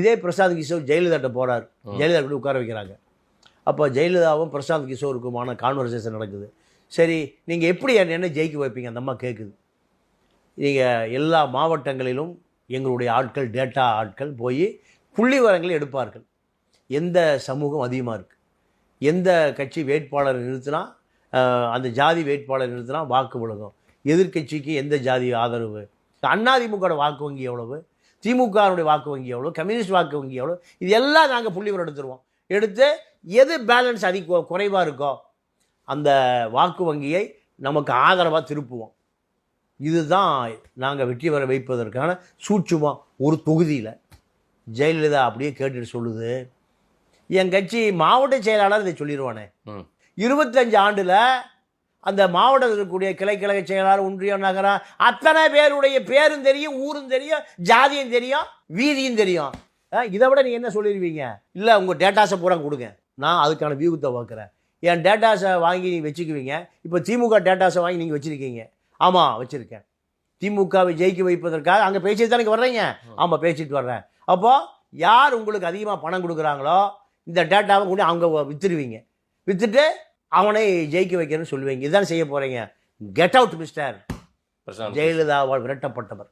இதே பிரசாந்த் கிஷோர் ஜெயலலிதாட்ட போறார். ஜெயலலிதா கூட உட்கார வைக்கிறாங்க. அப்போ ஜெயலலிதாவும் பிரசாந்த் கிஷோருக்குமான கான்வர்சேஷன் நடக்குது. சரி நீங்கள் எப்படி என்ன ஜெயிக்க வைப்பீங்க? அந்த அம்மா கேட்குது நீங்கள் எல்லா மாவட்டங்களிலும் எங்களுடைய ஆட்கள் டேட்டா ஆட்கள் போய் புள்ளி எடுப்பார்கள். எந்த சமூகம் அதிகமாக இருக்குது எந்த கட்சி வேட்பாளர் நிறுத்தினா அந்த ஜாதி வேட்பாளர் நிறுத்தினா வாக்கு விழுகும் எதிர்க்கட்சிக்கு எந்த ஜாதி ஆதரவு? அதிமுகவோட வாக்கு வங்கி எவ்வளவு? திமுகவுடைய வாக்கு வங்கி எவ்வளோ கம்யூனிஸ்ட் வாக்கு வங்கி எவ்வளோ இது எல்லாம் நாங்கள் புள்ளி விவரம் எடுத்துருவோம். எடுத்து எது பேலன்ஸ் அதிக குறைவாக இருக்கோ அந்த வாக்கு வங்கியை நமக்கு ஆதரவாக திருப்புவோம். இதுதான் நாங்கள் வெற்றி பெற வைப்பதற்கான சூட்சுமம் ஒரு தொகுதியில். ஜெயலலிதா அப்படியே கேட்டுட்டு சொல்லுது என் கட்சி மாவட்ட செயலாளர் இதை சொல்லிடுவானே. இருபத்தஞ்சு ஆண்டில் அந்த மாவட்டத்தில் இருக்கக்கூடிய கிளை கழக செயலாளர் ஒன்றியம் நகரம் அத்தனை பேருடைய பேரும் தெரியும் ஊரும் தெரியும் ஜாதியும் தெரியும் வீதியும் தெரியும். இதை விட நீங்கள் என்ன சொல்லிடுவீங்க இல்லை உங்கள் டேட்டாஸை பூரா கொடுங்க. நான் அதுக்கான வியூகத்தை பார்க்குறேன். என் டேட்டாஸை வாங்கி நீங்கள் வச்சுக்குவீங்க. இப்போ திமுக டேட்டாஸை வாங்கி நீங்கள் வச்சுருக்கீங்க. ஆமாம் வச்சுருக்கேன். திமுகவை ஜெயிக்க வைப்பதற்காக அங்கே பேசிட்டு தானே வர்றீங்க? ஆமாம் பேசிட்டு வர்றேன். அப்போது யார் உங்களுக்கு அதிகமாக பணம் கொடுக்குறாங்களோ இந்த டேட்டாவை கொண்டு அவங்க விற்றுருவீங்க விற்றுட்டு அவனை ஜெயிக்க வைக்கணும்னு சொல்லுவீங்க. இதுதான் செய்ய போகிறீங்க கெட் அவுட் மிஸ்டர் ஜெயலலிதாவால் விரட்டப்பட்டவர்.